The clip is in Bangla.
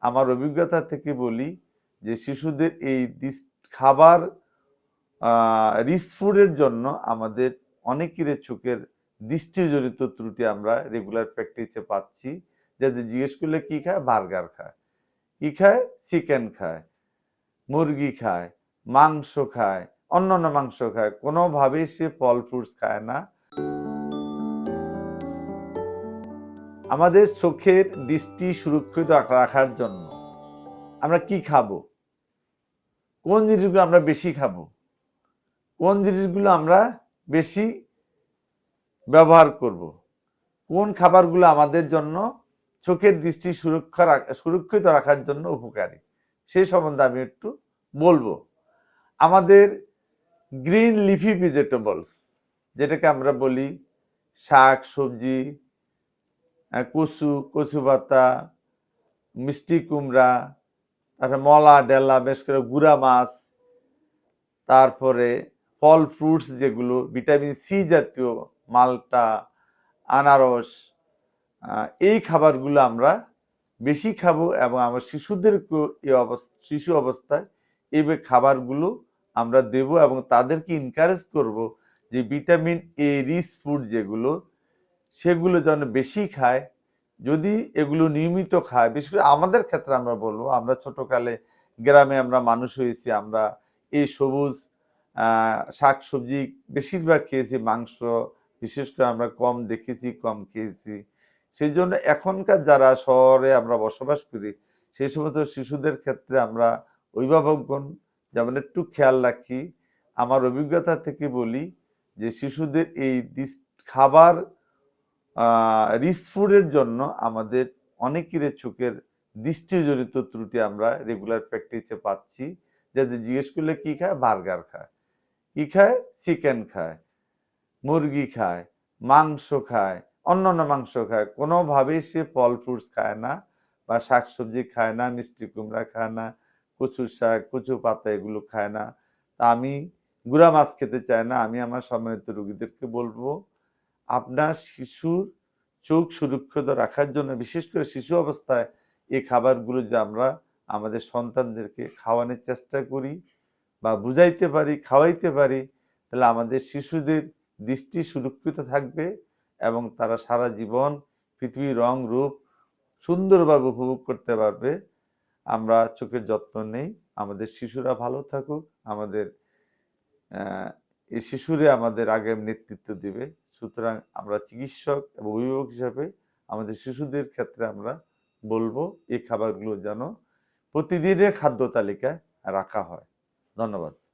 আমার অভিজ্ঞতা থেকে বলি যে শিশুদের এই খাবার রিচ ফুডের জন্য আমাদের অনেকের চোখের দৃষ্টিজনিত ত্রুটি আমরা রেগুলার প্র্যাকটিসে পাচ্ছি। যাদের জিজ্ঞেস করলে কি খায়? বার্গার খায়। কি খায়? চিকেন খায়। মুরগি খায়। মাংস খায়। অন্যান্য মাংস খায়। কোনোভাবেই সে ফল ফ্রুটস খায় না। আমাদের চোখের দৃষ্টি সুরক্ষিত রাখার জন্য আমরা কি খাব? কোন জিনিসগুলো আমরা বেশি খাব? কোন জিনিসগুলো আমরা বেশি ব্যবহার করব? কোন খাবারগুলো আমাদের জন্য চোখের দৃষ্টি সুরক্ষা সুরক্ষিত রাখার জন্য উপকারী? সেই সম্বন্ধে আমি একটু বলব। আমাদের গ্রিন লিফি ভেজিটেবলস, যেটাকে আমরা বলি শাক, সবজি কচু কচু পাতা, মিষ্টি কুমড়া, তারপরে মলা, ডেলা, বেশ করে গুড়া মাছ, তারপরে ফল ফ্রুটস যেগুলো, ভিটামিন সি জাতীয় মালটা, আনারস এই খাবারগুলো আমরা বেশি খাব এবং আমার শিশুদেরকেও এই অবস্থা, শিশু অবস্থায় এই খাবারগুলো আমরা দেব এবং তাদেরকে ইনকারেজ করব যে ভিটামিন এ, রিচ ফুড যেগুলো সেগুলো যেন বেশি খায়, যদি এগুলো নিয়মিত খায়, বিশেষ করে আমাদের ক্ষেত্রে আমরা বলব, আমরা ছোটকালে গ্রামে আমরা মানুষ হয়েছি, আমরা এই সবুজ শাক সবজি বেশিরভাগ খেয়েছি, মাংস বিশেষ করে আমরা কম দেখেছি, কম খেয়েছি। সেই জন্য এখনকার যারা শহরে আমরা বসবাস করি সেই সমস্ত শিশুদের ক্ষেত্রে আমরা অভিভাবকগণ যেমন একটু খেয়াল রাখি, আমার অভিজ্ঞতা থেকে বলি যে শিশুদের এই খাবার রিচ ফুডের জন্য আমাদের অনেকের চোখের দৃষ্টিজনিত ত্রুটি আমরা রেগুলার প্র্যাকটিসে পাচ্ছি। যাদের জিজ্ঞেস করলে কি খায়? বার্গার খায়। কি খায়? চিকেন খায়। মুরগি খায়। মাংস খায়। অন্যান্য মাংস খায়। কোনোভাবেই সে ফল ফ্রুটস খায় না বা শাক সবজি খায় না, মিষ্টি কুমড়া খায় না কচু শাক, কচু পাতা এগুলো খায় না। তা আমি গুড়া মাছ খেতে চাই না। আমি আমার সম্মানিত রুগীদেরকে বলব আপনার শিশুর চোখ সুরক্ষিত রাখার জন্য, বিশেষ করে শিশু অবস্থায় এই খাবারগুলো যে আমরা আমাদের সন্তানদেরকে খাওয়ানোর চেষ্টা করি বা বুঝাইতে পারি, খাওয়াইতে পারি, তাহলে আমাদের শিশুদের দৃষ্টি সুরক্ষিত থাকবে এবং তারা সারা জীবন পৃথিবীর রং, রূপ সুন্দরভাবে উপভোগ করতে পারবে। আমরা চোখের যত্ন নেই, আমাদের শিশুরা ভালো থাকুক, আমাদের এই শিশুরে আমাদের আগে নেতৃত্ব দিবে। সুতরাং আমরা চিকিৎসক এবং অভিভাবক হিসাবে আমাদের শিশুদের ক্ষেত্রে আমরা বলব, এই খাবারগুলো যেন প্রতিদিনের খাদ্য তালিকায় রাখা হয়। ধন্যবাদ।